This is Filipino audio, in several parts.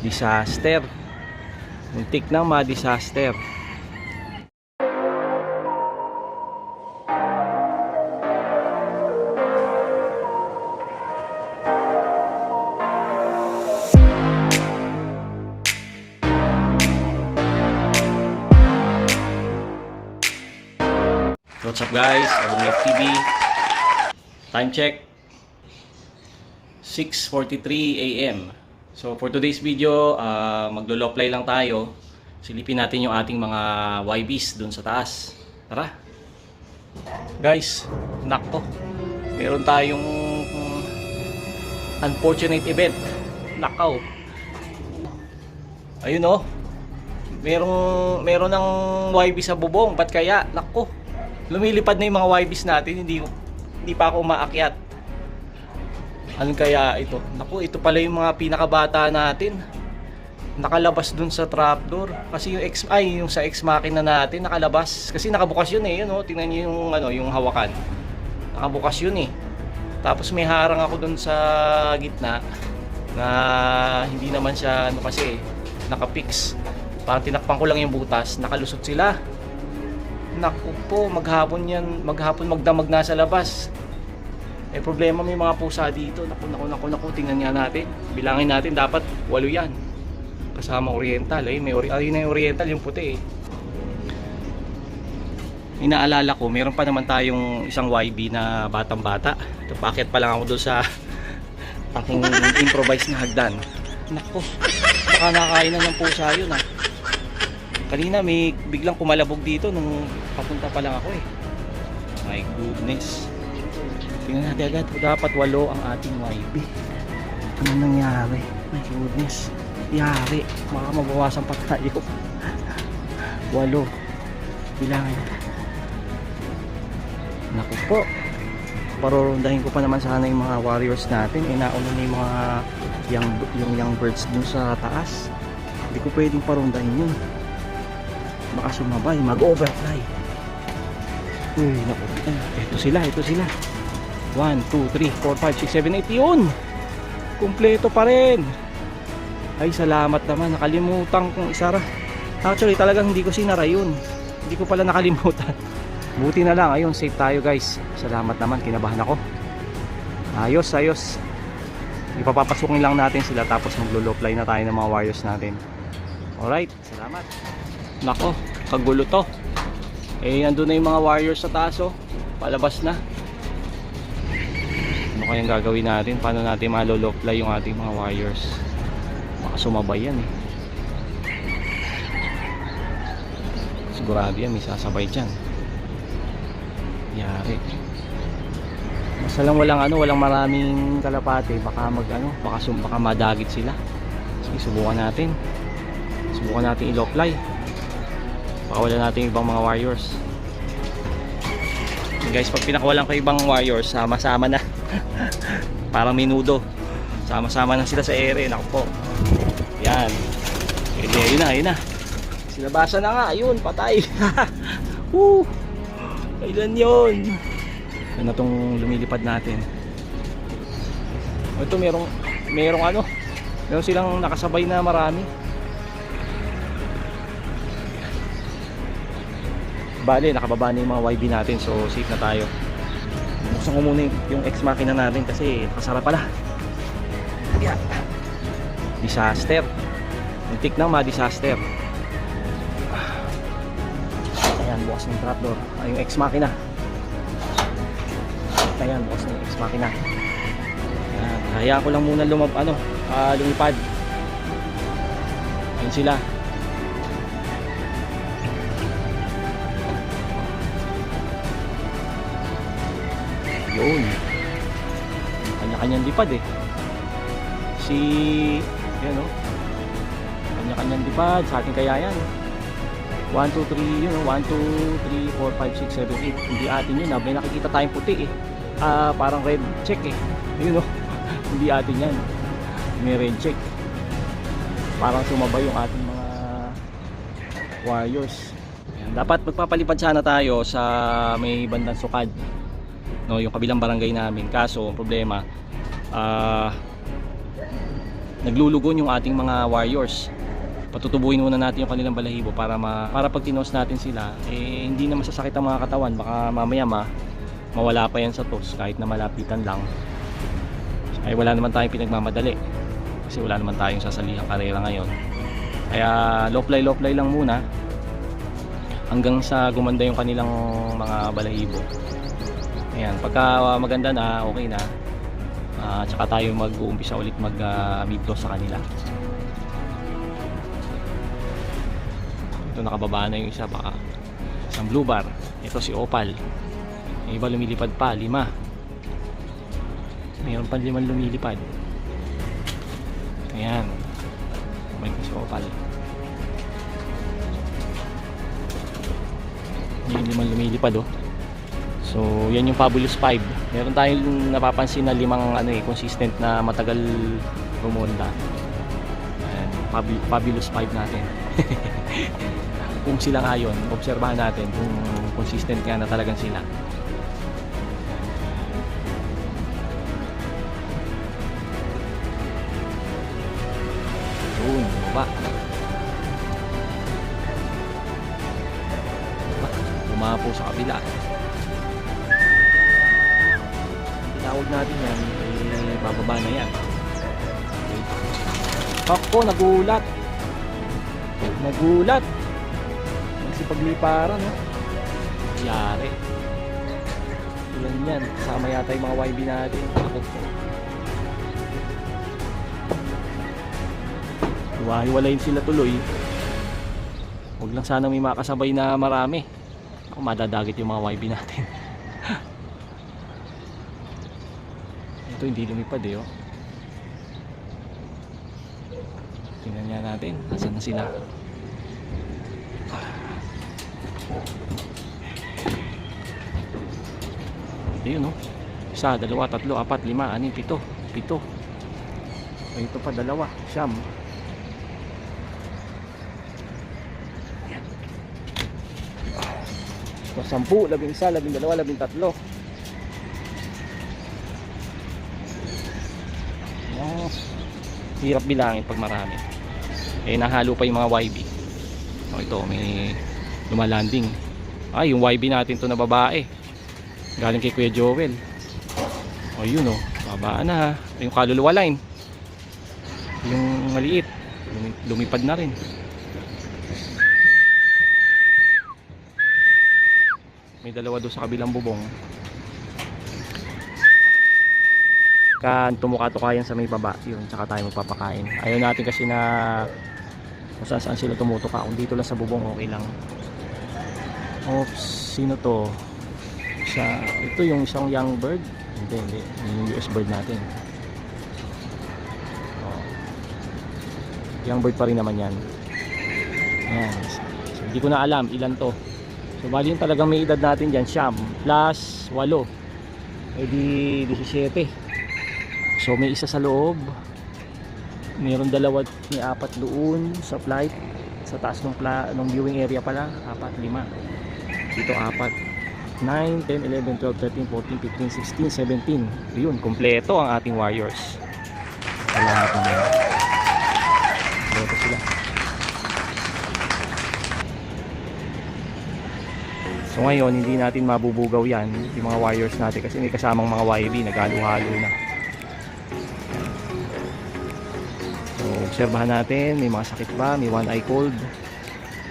Disaster. Muntik na ma-disaster. What's up guys? Abong TV. Time check. 6.43 a.m. So for today's video, uh, maglo-low play lang tayo. Silipin natin yung ating mga YBs dun sa taas. Tara! Guys, nakto. Meron tayong unfortunate event. Nakaw. Ayun oh. Merong meron ng YB sa bubong. Ba't kaya? Nako. Lumilipad na yung mga YBs natin. Hindi hindi pa ako umaakyat. Ano kaya ito? Naku, ito pala yung mga pinakabata natin. Nakalabas dun sa trapdoor. Kasi yung X ay yung sa X makina natin nakalabas. Kasi nakabukas yun eh, yun oh. Tingnan niyo yung ano, yung hawakan. Nakabukas yun eh. Tapos may harang ako dun sa gitna na hindi naman siya ano kasi nakapix. Parang tinakpan ko lang yung butas, nakalusot sila. Naku po, maghapon yan, maghapon magdamag na sa labas. Eh problema may mga pusa dito. Naku, naku, naku, naku, tingnan nga natin. Bilangin natin, dapat walo yan. Kasama oriental, eh. May ori ayun na yung oriental, yung puti eh. Inaalala ko, meron pa naman tayong isang YB na batang-bata. Ito, bakit pa lang ako doon sa aking improvise na hagdan. Nako, baka nakain na ng pusa yun ah. Kanina may biglang kumalabog dito nung papunta pa lang ako eh. My goodness. Tingnan natin agad. Dapat walo ang ating YB. Ano nangyari? My goodness. Yari. Baka mabawasan pa tayo. walo. Bilangin. Naku po. Parorondahin ko pa naman sana yung mga warriors natin. Eh nauna na yung mga young, yung young birds dun sa taas. Hindi ko pwedeng parondahin yun. Baka sumabay. Mag-overfly. Uy, naku. Eh, Ito sila, ito sila. 1, 2, 3, 4, 5, 6, 7, 8 yun! Kumpleto pa rin. Ay salamat naman. Nakalimutan kong isara. Actually talagang hindi ko sinara yun. Hindi ko pala nakalimutan. Buti na lang. Ayun safe tayo guys. Salamat naman. Kinabahan ako. Ayos ayos. Ipapapasukin lang natin sila tapos maglo fly na tayo ng mga wires natin. Alright salamat. Nako kagulo to. Eh andun na yung mga wires sa taas oh. Palabas na kayang gagawin natin? Paano natin malolopla yung ating mga wires? Baka sumabay yan eh. Sigurado yan may sasabay dyan. Yari. Basta lang walang ano walang maraming kalapate baka mag ano baka, sum, baka madagit sila. Sige subukan natin. Subukan natin iloply baka wala natin ibang mga wires. Guys pag pinakawalan ko ibang wires sama-sama na parang minudo sama-sama na sila sa ere. Naku po. Yan. Hindi, yun na yun na. Sinabasa na nga. Yun patay. Woo! kailan yun? Yun na tong lumilipad natin? Ito merong merong ano? Meron silang nakasabay na marami. Bale, nakababa na yung mga YB natin so safe na tayo buksan ko muna yung ex machina natin kasi nakasara pala. Yeah. disaster. Muntik na ma-disaster ayan bukas ng trapdoor. Ay yung ex machina ayan bukas ng ex machina ayan hayaan ko lang muna lumab ano ah, lumipad. Ayun sila yun kanya-kanyang lipad eh. Si yan o kanya-kanyang lipad sa atin kaya yan. 1, 2, 3 yun o 1, 2, 3, 4, 5, 6, 7, 8 hindi atin yun ah. may nakikita tayong puti eh. Ah, parang red check eh. Yun o hindi atin yan. May red check. Parang sumabay yung ating mga Ayan, dapat magpapalipad sana tayo sa may bandang sukad no yung kabilang barangay namin. Kaso ang problema ah naglulugon yung ating mga warriors. Patutubuhin muna natin yung kanilang balahibo para ma, para pag natin sila eh hindi na masasakit ang mga katawan. Baka mamaya ma mawala pa yan sa tos kahit na malapitan lang. Ay wala naman tayong pinagmamadali. Kasi wala naman tayong sasalihang karera ngayon. Kaya low fly low fly lang muna. Hanggang sa gumanda yung kanilang mga balahibo ayan pagka uh, maganda na okay na. Uh, tsaka tayo mag-uumpisa ulit mag uh, sa kanila. Ito nakababa na yung isa baka isang blue bar. Ito si opal. Yung iba lumilipad pa lima. Mayroon pa limang lumilipad. Ayan. May si opal. Yung limang lumilipad oh so yan yung fabulous 5 meron tayong napapansin na limang ano eh consistent na matagal rumonda. Ayan, Fabu- fabulous 5 natin. Kung sila ngayon obserbahan natin kung consistent nga na talagang sila. Yun baba. Bumapo sa kabila tinawag natin yan eh, bababa na yan ako nagulat nagulat nagsipagliparan no yari ilan yan kasama yata yung mga YB natin ako Hiwa-hiwalayin sila tuloy. Huwag lang sana may makasabay na marami. Ako madadagit yung mga YB natin. Ito hindi lumipad eh oh. Tingnan nga natin. Nasaan na sila? Ayun oh. Isa, dalawa, tatlo, apat, lima, anim, pito. Pito. Ay, ito pa dalawa. Siyam. So, sampu, labing isa, labing dalawa, labing tatlo. Hirap bilangin pag marami. Eh, nahalo pa yung mga YB. Oh, ito, may lumalanding. Ay, yung YB natin to na babae. Galing kay Kuya Joel. Oh, yun oh. Babaan na. Yung kaluluwa line. Yung maliit. lumi- Lumipad na rin. May dalawa doon sa kabilang bubong. Kan tumuka-tukayan sa may baba, yun, tsaka tayo magpapakain. Ayaw natin kasi na kung saan saan sila tumutuka. Kung dito lang sa bubong, okay lang. Oops, sino to? Sa, ito yung isang young bird. Hindi, hindi. Yun Yung US bird natin. Oh. Young bird pa rin naman yan. Ayan. So, hindi ko na alam ilan to. So bali yung talagang may edad natin dyan, siyam plus 8. E di 17. So may isa sa loob. Meron dalawa, may apat doon sa flight. Sa taas ng, pla, ng viewing area pala, apat, lima. Dito apat. 9, 10, 11, 12, 13, 14, 15, 16, 17. Yun, kompleto ang ating warriors. Wala natin yan. Kompleto sila. So ngayon, hindi natin mabubugaw yan, yung mga wires natin kasi may kasamang mga YB, naghalo-halo na. Obserbahan natin, may mga sakit ba, may one eye cold.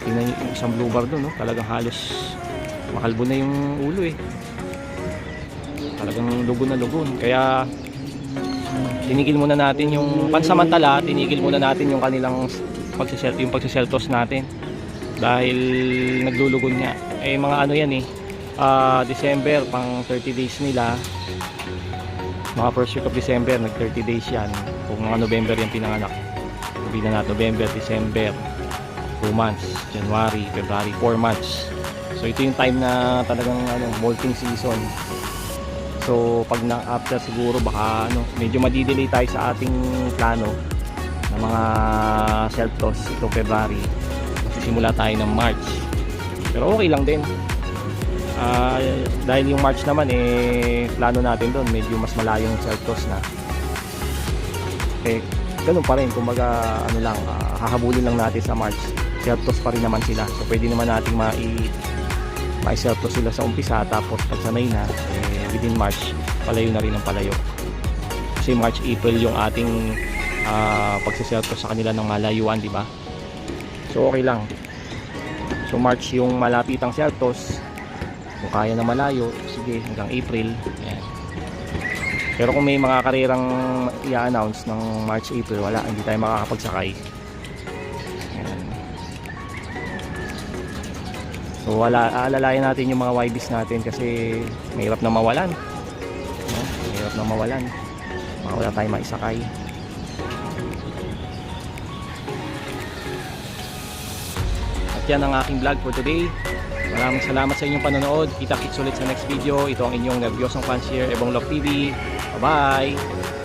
Tingnan yung isang blue bar doon, no? talagang halos makalbo na yung ulo eh. Talagang lugon na lugon. Kaya, tinigil muna natin yung pansamantala, tinigil muna natin yung kanilang pagsisel yung pagsiseltos natin dahil naglulugon nga eh mga ano yan eh ah, December pang 30 days nila mga first week of December nag 30 days yan kung mga November yung pinanganak sabi na natin November, December 2 months, January, February 4 months. So ito yung time na talagang ano, molting season. So pag na after siguro baka ano, medyo madidelay tayo sa ating plano ng mga self-toss ito February. Magsisimula tayo ng March. Pero okay lang din. Ah, dahil yung March naman eh plano natin doon medyo mas malayong self-toss na. Eh ganun pa rin, kumbaga ano lang, ah, hahabulin lang natin sa March. Certos pa rin naman sila. So pwede naman nating mai mai-certos sila sa umpisa tapos pag sanay na eh, within March palayo na rin ang palayo. Kasi March, April yung ating uh, pagsisertos sa kanila ng malayuan, di ba? So okay lang. So March yung malapitang sertos. Kung kaya na malayo, sige hanggang April. Ayan. Pero kung may mga karirang i-announce ng March, April, wala, hindi tayo makakapagsakay. So wala, aalalayan natin yung mga YBs natin kasi mahirap na mawalan. No? Mahirap na mawalan. Wala tayong maisakay. At yan ang aking vlog for today. Maraming salamat sa inyong panonood. Kita-kits ulit sa next video. Ito ang inyong nervyosong fancier, Ebong Love TV. Bye-bye!